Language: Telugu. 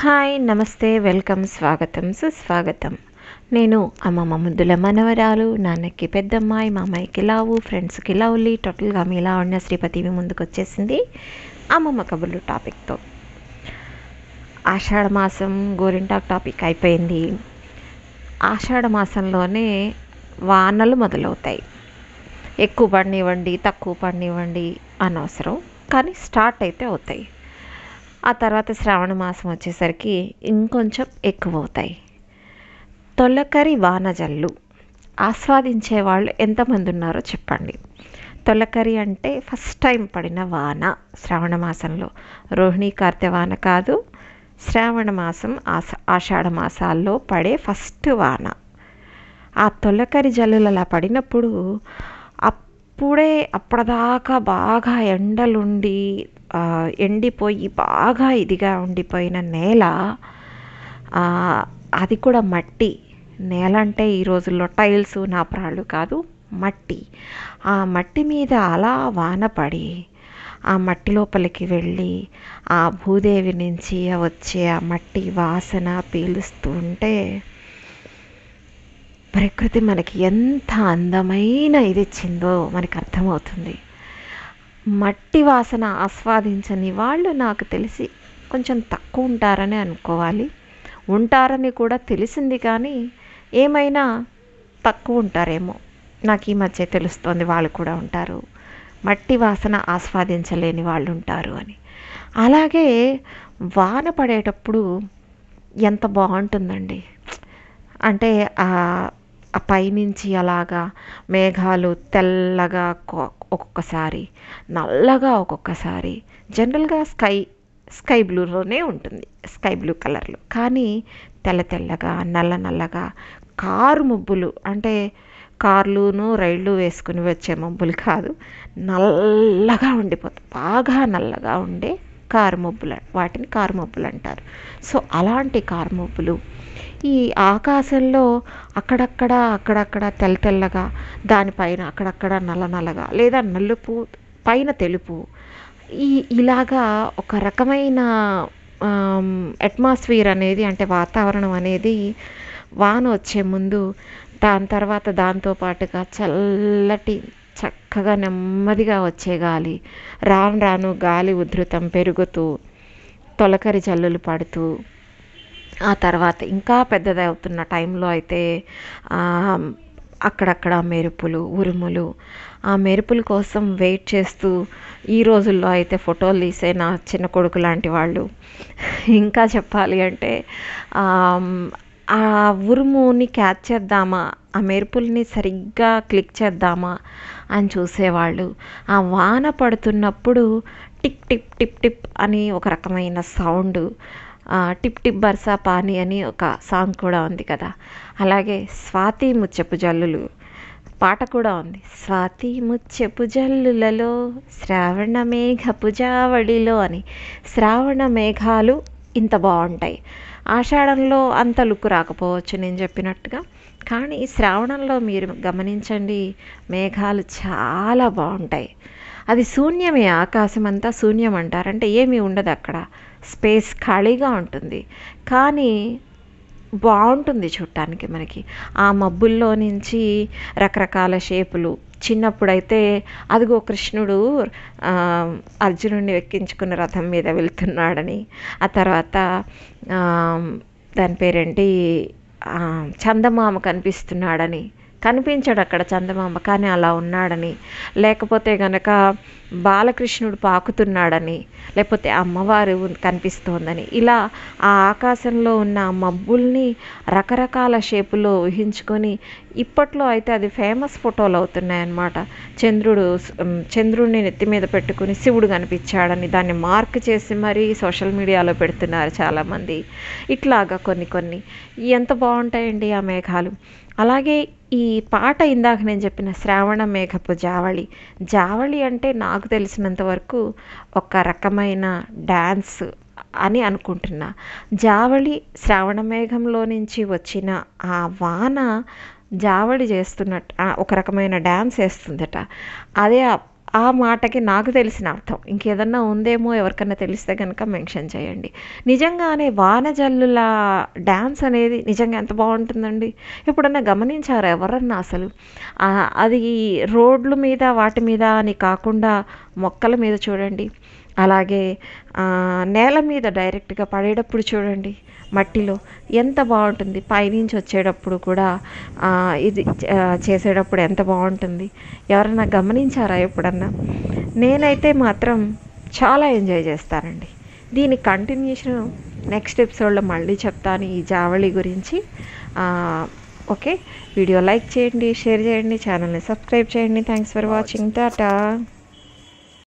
హాయ్ నమస్తే వెల్కమ్ స్వాగతం సుస్వాగతం. నేను అమ్మమ్మ ముద్దుల మనవరాలు నాన్నకి పెద్దమ్మాయి మామయ్యకి లావు ఫ్రెండ్స్కి లవ్లీ టోటల్గా మీ ఉన్న శ్రీపతి మీ ముందుకు వచ్చేసింది అమ్మమ్మ కబుర్లు టాపిక్తో. ఆషాఢ మాసం గోరింటాక్ టాపిక్ అయిపోయింది. ఆషాఢ మాసంలోనే వానలు మొదలవుతాయి. ఎక్కువ పడినివ్వండి తక్కువ పడినివ్వండి అనవసరం కానీ స్టార్ట్ అయితే అవుతాయి. ఆ తర్వాత శ్రావణ మాసం వచ్చేసరికి ఇంకొంచెం ఎక్కువ అవుతాయి తొలకరి వానజల్లు ఆస్వాదించే వాళ్ళు ఎంతమంది ఉన్నారో చెప్పండి. తొలకరి అంటే ఫస్ట్ టైం పడిన వాన శ్రావణ మాసంలో. రోహిణి కార్తె వాన కాదు శ్రావణ మాసం ఆష ఆషాఢ మాసాల్లో పడే ఫస్ట్ వాన. ఆ తొలకరి జల్లులు అలా పడినప్పుడు అప్పుడే అప్పటిదాకా బాగా ఎండలుండి ఎండిపోయి బాగా ఇదిగా ఉండిపోయిన నేల అది కూడా మట్టి. నేల అంటే ఈ రోజుల్లో టైల్స్ నాపరాళ్ళు కాదు మట్టి. ఆ మట్టి మీద అలా వాన పడి ఆ మట్టి లోపలికి వెళ్ళి ఆ భూదేవి నుంచి వచ్చే ఆ మట్టి వాసన పీలుస్తుంటే ప్రకృతి మనకి ఎంత అందమైన ఇది ఇచ్చిందో మనకి అర్థమవుతుంది. మట్టి వాసన ఆస్వాదించని వాళ్ళు నాకు తెలిసి కొంచెం తక్కువ ఉంటారని అనుకోవాలి. ఉంటారని కూడా తెలిసింది కానీ ఏమైనా తక్కువ ఉంటారేమో నాకు ఈ మధ్య తెలుస్తోంది వాళ్ళు కూడా ఉంటారు. మట్టి వాసన ఆస్వాదించలేని వాళ్ళు ఉంటారు అని. అలాగే వాన పడేటప్పుడు ఎంత బాగుంటుందండి. అంటే పైనుంచి అలాగా మేఘాలు తెల్లగా ఒక్కొక్కసారి నల్లగా ఒక్కొక్కసారి. జనరల్గా స్కై స్కై బ్లూలోనే ఉంటుంది స్కై బ్లూ కలర్లో. కానీ తెల్ల తెల్లగా నల్ల నల్లగా కారు మబ్బులు అంటే కార్లును రైళ్ళు వేసుకుని వచ్చే మబ్బులు కాదు నల్లగా ఉండిపోతాయి. బాగా నల్లగా ఉండే కారు మబ్బులు వాటిని కారు మబ్బులు అంటారు. సో అలాంటి కారు మబ్బులు ఈ ఆకాశంలో అక్కడక్కడ అక్కడక్కడ తెల్ల తెల్లగా దానిపైన అక్కడక్కడ నల్ల నల్లగా లేదా నలుపు పైన తెలుపు. ఈ ఇలాగా ఒక రకమైన అట్మాస్ఫియర్ అనేది అంటే వాతావరణం అనేది వాన వచ్చే ముందు దాని తర్వాత దాంతో పాటుగా చల్లటి చక్కగా నెమ్మదిగా వచ్చే గాలి రాను రాను గాలి ఉధృతం పెరుగుతూ తొలకరి జల్లులు పడుతూ ఆ తర్వాత ఇంకా పెద్దది అవుతున్న టైంలో అయితే అక్కడక్కడ మెరుపులు ఉరుములు ఆ మెరుపుల కోసం వెయిట్ చేస్తూ ఈ రోజుల్లో అయితే ఫోటోలు తీసే నా చిన్న కొడుకు లాంటి వాళ్ళు. ఇంకా చెప్పాలి అంటే ఆ, ఆ ఉరుముని క్యాచ్ చేద్దామా ఆ మెరుపుల్ని సరిగ్గా క్లిక్ చేద్దామా అని చూసేవాళ్ళు. ఆ వాన పడుతున్నప్పుడు టిప్ టిప్ టిప్ టిప్ అని ఒక రకమైన సౌండ్ టిప్ టిప్ బర్సా పాని అని ఒక సాంగ్ కూడా ఉంది కదా. అలాగే స్వాతి ముచ్చపు జల్లులు పాట కూడా ఉంది. స్వాతి ముచ్చపు జల్లులలో శ్రావణ మేఘ పుజావడిలో అని శ్రావణ మేఘాలు ఇంత బాగుంటాయి. ఆషాఢంలో అంత లుక్ రాకపోవచ్చు నేను చెప్పినట్టుగా. కానీ శ్రావణంలో మీరు గమనించండి మేఘాలు చాలా బాగుంటాయి. అది శూన్యమే ఆకాశం అంతా శూన్యం అంటారు అంటే ఏమీ ఉండదు అక్కడ. స్పేస్ ఖాళీగా ఉంటుంది. కానీ బాగుంటుంది చూడటానికి మనకి. ఆ మబ్బుల్లో నుంచి రకరకాల షేపులు. చిన్నప్పుడైతే అదిగో కృష్ణుడు అర్జునుడిని ఎక్కించుకున్న రథం మీద వెళ్తున్నాడని. ఆ తర్వాత దాని పేరేంటి? చందమామ కనిపిస్తున్నాడని. కనిపించాడు అక్కడ చందమామ కానీ అలా ఉన్నాడని. లేకపోతే గనక బాలకృష్ణుడు పాకుతున్నాడని లేకపోతే అమ్మవారు కనిపిస్తోందని. ఇలా ఆ ఆకాశంలో ఉన్న మబ్బుల్ని రకరకాల షేపులో ఊహించుకొని ఇప్పట్లో అయితే అది ఫేమస్ ఫోటోలు అవుతున్నాయి అన్నమాట చంద్రుడు చంద్రుడిని నెత్తి మీద పెట్టుకుని శివుడు కనిపించాడని దాన్ని మార్క్ చేసి మరీ సోషల్ మీడియాలో పెడుతున్నారు చాలామంది. ఇట్లాగా కొన్ని కొన్ని. ఎంత బాగుంటాయండి ఆ మేఘాలు? అలాగే ఈ పాట ఇందాక నేను చెప్పిన శ్రావణ మేఘపు జావళి. జావళి అంటే నాకు తెలిసినంత వరకు ఒక రకమైన డ్యాన్స్ అని అనుకుంటున్నా. జావళి శ్రావణ మేఘంలో నుంచి వచ్చిన ఆ వాన జావళి చేస్తున్నట్టు ఒక రకమైన డ్యాన్స్ వేస్తుందట అదే ఆ- మాటకి నాకు తెలిసిన అర్థం. ఇంకేదన్నా ఉందేమో ఎవరికన్నా తెలిస్తే కనుక మెన్షన్ చేయండి. నిజంగానే వానజల్లుల డ్యాన్స్ అనేది నిజంగా ఎంత బాగుంటుందండి? ఎప్పుడన్నా గమనించారా ఎవరన్నా అసలు? అది రోడ్ల మీద వాటి మీద అని కాకుండా మొక్కల మీద చూడండి. అలాగే నేల మీద డైరెక్ట్గా పడేటప్పుడు చూడండి మట్టిలో ఎంత బాగుంటుంది. పైనుంచి వచ్చేటప్పుడు కూడా ఇది చేసేటప్పుడు ఎంత బాగుంటుంది. ఎవరన్నా గమనించారా ఎప్పుడన్నా? నేనైతే మాత్రం చాలా ఎంజాయ్ చేస్తానండి. దీని కంటిన్యూషన్ నెక్స్ట్ ఎపిసోడ్లో మళ్ళీ చెప్తాను ఈ జావళి గురించి. ఓకే. వీడియో లైక్ చేయండి షేర్ చేయండి ఛానల్ని సబ్స్క్రైబ్ చేయండి. Thanks for watching. టాటా.